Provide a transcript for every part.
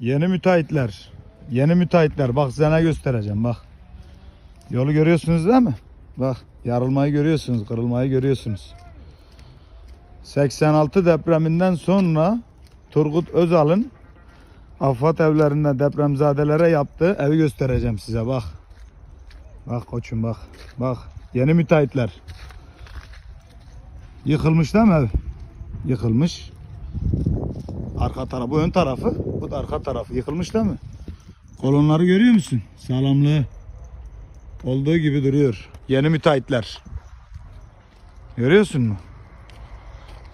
Yeni müteahhitler. Yeni müteahhitler. Bak size göstereceğim bak. Yolu görüyorsunuz değil mi? Bak yarılmayı görüyorsunuz, kırılmayı görüyorsunuz. 86 depreminden sonra Turgut Özal'ın Afat evlerinde depremzadelere yaptığı evi göstereceğim size bak. Bak koçum bak. Bak yeni müteahhitler. Yıkılmış değil mi ev? Yıkılmış. Arka tarafı, bu ön tarafı, bu da arka tarafı. Yıkılmış değil mi? Kolonları görüyor musun? Sağlamlığı olduğu gibi duruyor. Yeni müteahhitler. Görüyorsun mu?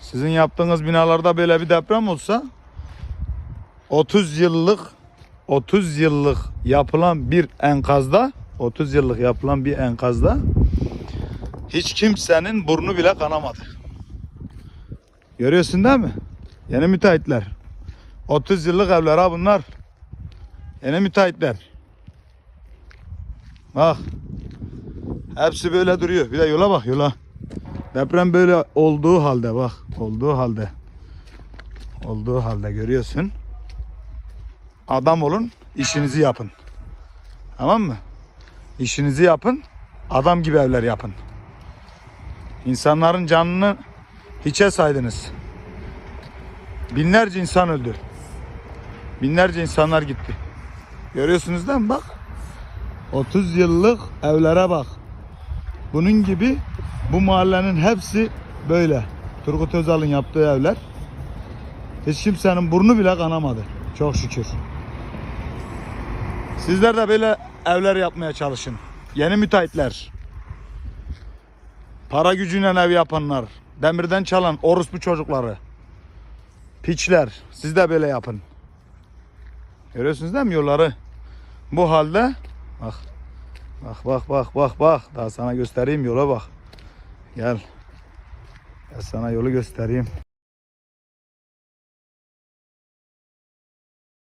Sizin yaptığınız binalarda böyle bir deprem olsa 30 yıllık 30 yıllık yapılan bir enkazda 30 yıllık yapılan bir enkazda hiç kimsenin burnu bile kanamadı. Görüyorsun değil mi? Yeni müteahhitler. 30 yıllık evler ha bunlar. Yeni müteahhitler. Bak. Hepsi böyle duruyor. Bir de yola bak yola. Deprem böyle olduğu halde bak. Olduğu halde. Olduğu halde görüyorsun. Adam olun, işinizi yapın. Tamam mı? İşinizi yapın, adam gibi evler yapın. İnsanların canını hiçe saydınız. Binlerce insan öldü. Binlerce insanlar gitti. Görüyorsunuz değil mi? Bak. 30 yıllık evlere bak. Bunun gibi bu mahallenin hepsi böyle. Turgut Özal'ın yaptığı evler. Hiç kimsenin burnu bile kanamadı. Çok şükür. Sizler de böyle evler yapmaya çalışın. Yeni müteahhitler. Para gücüyle ev yapanlar. Demirden çalan orospu çocukları. Piçler. Siz de böyle yapın. Görüyorsunuz değil mi yolları? Bu halde bak. Bak bak bak bak bak. Daha sana göstereyim yola bak. Gel. Gel sana yolu göstereyim.